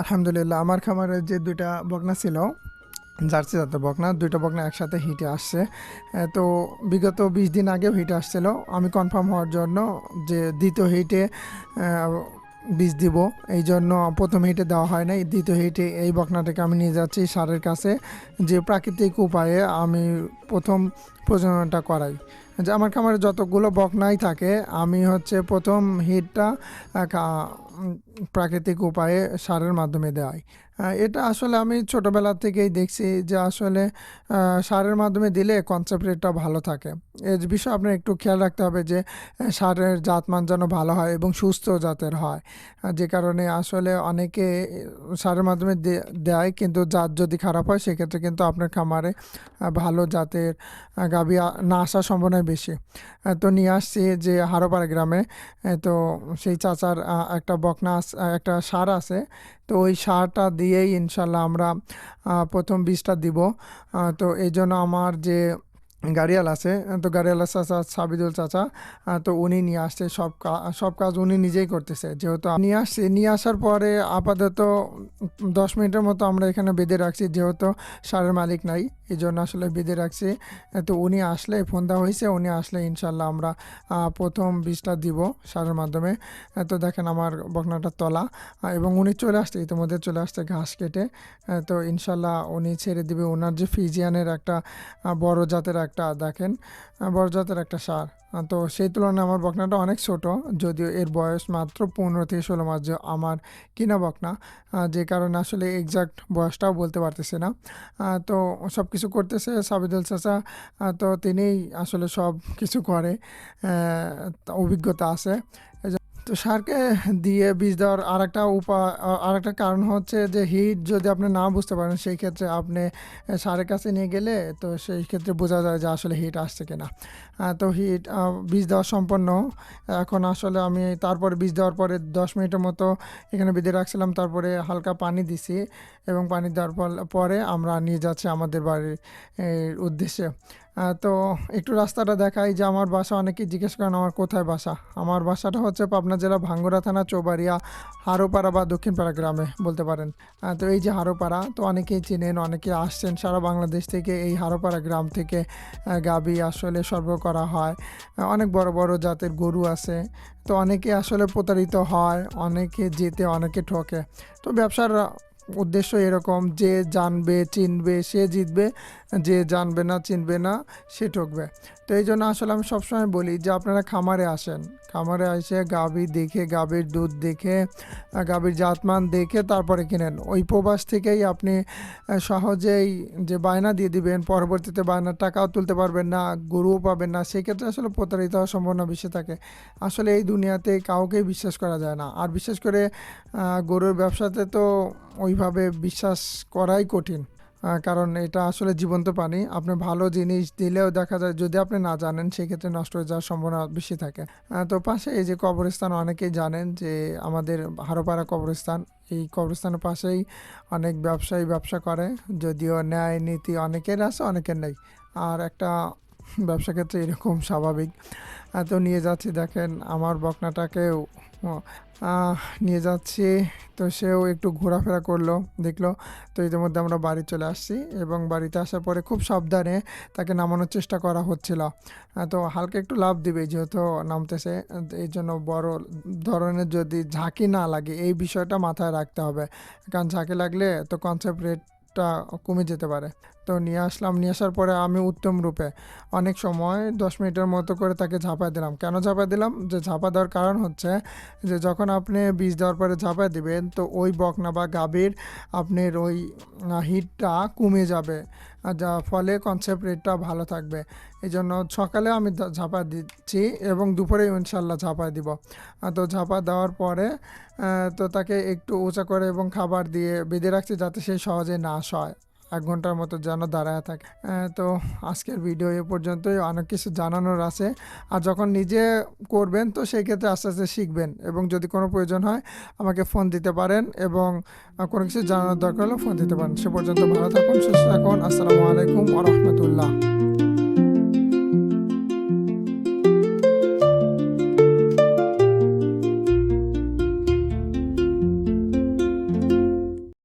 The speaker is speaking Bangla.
আলহামদুলিল্লাহ, আমার খামারে যে দুইটা বকনা ছিল, জার্সি জাতের বকনা, দুইটা বকনা একসাথে হিটে আসছে। তো বিগত বিশ দিন আগেও হিটে আসছিল। আমি কনফার্ম হওয়ার জন্য যে দ্বিতীয় হিটে বীজ দিব। এই জন্য প্রথম হিটে দেওয়া হয় নাই। দ্বিতীয় হিটে এই বকনাটাকে আমি নিয়ে যাচ্ছি সারের কাছে। যে প্রাকৃতিক উপায়ে আমি প্রথম প্রজননটা করাই। যে আমার খামারে যতগুলো বকনাই থাকে, আমি হচ্ছে প্রথম হিটটা প্রাকৃতিক উপায়ে সারের মাধ্যমে দেওয়াই এটা আসলে আমি ছোটোবেলা থেকেই দেখছি যে আসলে সারের মাধ্যমে দিলে কনসেপ্ট রেটটা ভালো থাকে। এর বিষয়ে আপনার একটু খেয়াল রাখতে হবে যে সারের জাতমান যেন ভালো হয় এবং সুস্থ জাতের হয়। যে কারণে আসলে অনেকে সারের মাধ্যমে দেয় কিন্তু জাত যদি খারাপ হয়, সেক্ষেত্রে কিন্তু আপনার খামারে ভালো জাতের গাবি না আসার সম্ভাবনা বেশি। তো নিয়ে আসছি যে হারোপাড়া গ্রামে তো সেই চাচার একটা বকনা একটা সার আছে। তো ওই সারটা দিয়েই ইনশাল্লাহ আমরা প্রথম বীজটা দিব। তো এই জন্য আমার যে গাড়িয়াল আছে, তো গাড়িয়াল চাচা, সাবিদুল চাচা তো উনি নিয়ে আসছে সব সব কাজ উনি নিজেই করতেছে। যেহেতু নিয়ে আসছে, নিয়ে আসার পরে আপাতত দশ মিনিটের মতো আমরা এখানে বেঁধে রাখছি, যেহেতু সারের মালিক নাই। এই জন্য আসলে বেঁধে রাখছি। তো উনি আসলে ফোন দেওয়া হয়েছে, উনি আসলে ইনশাল্লাহ আমরা প্রথম বীজটা দিব সারের মাধ্যমে। তো দেখেন আমার বকনাটার তলা এবং উনি চলে আসছে, ইতিমধ্যে চলে আসছে ঘাস কেটে। তো ইনশাল্লাহ উনি ছেড়ে দিবে। ওনার যে ফিজিয়ানের একটা বড় জাতের একটা, দেখেন বড় জাতের একটা সার। তো সেই তুলনায় আমার বকনাটা অনেক ছোট, যদিও এর বয়স মাত্র পনেরো থেকে ষোলো মাস যে আমার কিনা বকনা যে কারণে আসলে এক্সাক্ট বয়সটাও বলতে পারতেছে না। তো সব কিছু করতেছে সাবিদুল চাচা তো তিনিই আসলে সব কিছু করে অভিজ্ঞতা আছে। তো সারকে দিয়ে বীজ দেওয়ার আর একটা উপা আর একটা কারণ হচ্ছে যে হিট যদি আপনি না বুঝতে পারেন, সেই ক্ষেত্রে আপনি সারের কাছে নিয়ে গেলে তো সেই ক্ষেত্রে বোঝা যায় যে আসলে হিট আসছে কিনা। তো হিট বীজ দেওয়া সম্পন্ন। এখন আসলে আমি তারপরে বীজ দেওয়ার পরে দশ মিনিটের মতো এখানে বেঁধে রাখছিলাম, তারপরে হালকা পানি দিছি এবং পানি দেওয়ার পর- আমরা নিয়ে যাচ্ছি আমাদের বাড়ির উদ্দেশ্যে। তো একটু রাস্তাটা দেখাই যে আমার বাসা, অনেকেই জিজ্ঞেস করেন আমার কোথায় বাসা? আমার বাসাটা হচ্ছে পাবনা জেলা ভাঙ্গুরা থানা, চৌবাড়িয়া, হারোপাড়া বা দক্ষিণপাড়া গ্রামে বলতে পারেন। তো এই যে হারোপাড়া, তো অনেকেই চেনেন অনেকে আসছেন, সারা বাংলাদেশ থেকে এই হারোপাড়া গ্রাম থেকে গাবি আসলে সরবরাহ করা হয়। অনেক বড় বড় জাতের গরু আছে। তো অনেকে আসলে প্রতারিত হয়, অনেকে যেতে, অনেকে ঠকে। তো ব্যবসার উদ্দেশ্য এরকম, যে জানবে, চিনবে, সে জিতবে যে জানবে না, চিনবে না, সে ঠকবে। তো এই জন্য আসলে আমি সবসময় বলি যে আপনারা খামারে আসেন। খামারে এসে গাভী দেখে, গাভীর দুধ দেখে গাভীর জাতমান দেখে তারপরে কিনেন। ওই প্রবাস থেকেই আপনি সহজেই যে বায়না দিয়ে দিবেন, পরবর্তীতে বায়নার টাকাও তুলতে পারবেন না, গরুও পাবেন না, সেক্ষেত্রে আসলে প্রতারিত হওয়ার সম্ভাবনা বেশি থাকে। আসলে এই দুনিয়াতে কাউকেই বিশ্বাস করা যায় না। আর বিশেষ করে গরুর ব্যবসাতে তো ওইভাবে বিশ্বাস করাই কঠিন। কারণ এটা আসলে জীবন্ত পানি আপনি ভালো জিনিস দিলেও দেখা যায় যদি আপনি না জানেন, সেক্ষেত্রে নষ্ট হয়ে যাওয়ার সম্ভাবনা বেশি থাকে। তো পাশে এই যে কবরস্থান, অনেকেই জানেন যে আমাদের হারোপাড়া কবরস্থান। এই কবরস্থানের পাশেই অনেক ব্যবসায়ী ব্যবসা করে, যদিও ন্যায় নীতি অনেকের আছে, অনেকের নেই। আর একটা ব্যবসা ক্ষেত্রে এরকম স্বাভাবিক। তো নিয়ে যাচ্ছি, দেখেন আমার বকনাটাকেও নিয়ে যাচ্ছি। তো সেও একটু ঘোরাফেরা করল, দেখল, তো ইতিমধ্যে আমরা বাড়ি চলে আসছি এবং বাড়িতে আসার পরে খুব সাবধানে তাকে নামানোর চেষ্টা করা হচ্ছিল। তো হালকা একটু লাভ দিবে যেহেতু নামতেছে, এই জন্য বড় ধরনের যদি ঝাঁকি না লাগে, এই বিষয়টা মাথায় রাখতে হবে। কারণ ঝাঁকি লাগলে তো কনসেপ্ট রেটটা কমে যেতে পারে। তো নিয়ে আসলাম। নিয়ে আসার পরে আমি উত্তম রূপে অনেক সময় দশ মিনিটের মতো করে তাকে ঝাঁপায় দিলাম। কেন ঝাঁপায় দিলাম? যে ঝাঁপা দেওয়ার কারণ হচ্ছে যে যখন আপনি বীজ দেওয়ার পরে ঝাঁপায় দিবেন, তো ওই বকনা বা গাভীর আপনার ওই হিটটা কমে যাবে যার ফলে কনসেপ্ট রেটটা ভালো থাকবে। এই জন্য সকালে আমি ঝাঁপা দিচ্ছি এবং দুপুরে ইনশাল্লাহ ঝাঁপা দিব। তো ঝাঁপা দেওয়ার পরে তো তাকে একটু উঁচা করে এবং খাবার দিয়ে বেঁধে রাখছি যাতে সে সহজে নাশ হয় এক ঘণ্টার মতো যেন দাঁড়ায় থাকে। তো আজকের ভিডিও এ পর্যন্তই। অনেক কিছু জানানোর আছে। আর যখন নিজে করবেন, তো সেই ক্ষেত্রে আস্তে আস্তে শিখবেন এবং যদি কোনো প্রয়োজন হয়, আমাকে ফোন দিতে পারেন এবং কোনো কিছু জানানোর দরকার হলে ফোন দিতে পারেন। সে পর্যন্ত ভালো থাকুন, সুস্থ থাকুন। আসসালামু আলাইকুম আ রহমতুল্লাহ।